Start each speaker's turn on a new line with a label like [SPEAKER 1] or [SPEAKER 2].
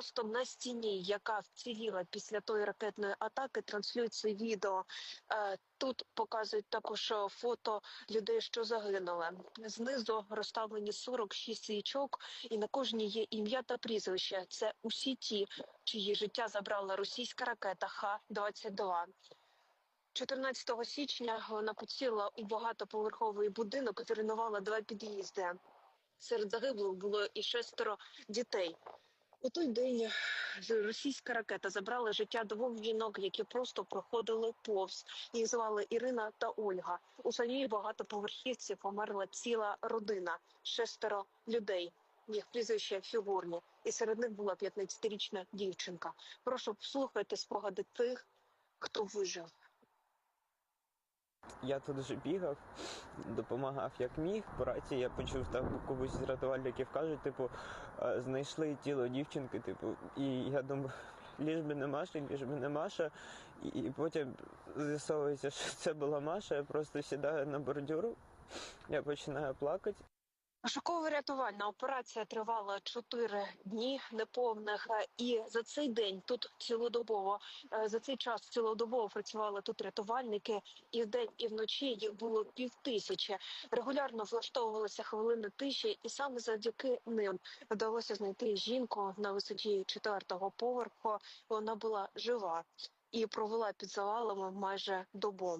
[SPEAKER 1] просто на стіні, яка вціліла після тої ракетної атаки, транслюється відео. Е, Тут показують також е, фото людей, що загинули. Знизу розставлені 46 свічок, і на кожній є ім'я та прізвище. Це усі ті, чиї життя забрала російська ракета Х-22. 14 січня вона поцілила у багатоповерховий будинок, зруйнувала два під'їзди. Серед загиблих було і шестеро дітей. У той день російська ракета забрала життя двох жінок, які просто проходили повз. Їх звали Ірина та Ольга. У самій багатоповерхівці померла ціла родина, шестеро людей. Їх прізвище фігурні, і серед них була 15-річна дівчинка. Прошу послухайте спогади тих, хто вижив.
[SPEAKER 2] Я тут вже бігав, допомагав як міг. По рації я почув там когось з рятувальників кажуть, типу, «Е, знайшли тіло дівчинки, типу, і я думаю, ліж би не Маша, ліж би не Маша. І, і потім з'ясовується, що це була Маша. Я просто сідаю на бордюру, я починаю плакати.
[SPEAKER 1] Пошуково-рятувальна операція тривала чотири дні неповних, е, і за цей день тут цілодобово е, за цей час цілодобово працювали тут рятувальники. І вдень, і вночі їх було півтисячі. Регулярно влаштовувалися хвилини тиші, і саме завдяки ним вдалося знайти жінку на висоті четвертого поверху. Вона була жива і провела під завалами майже добу.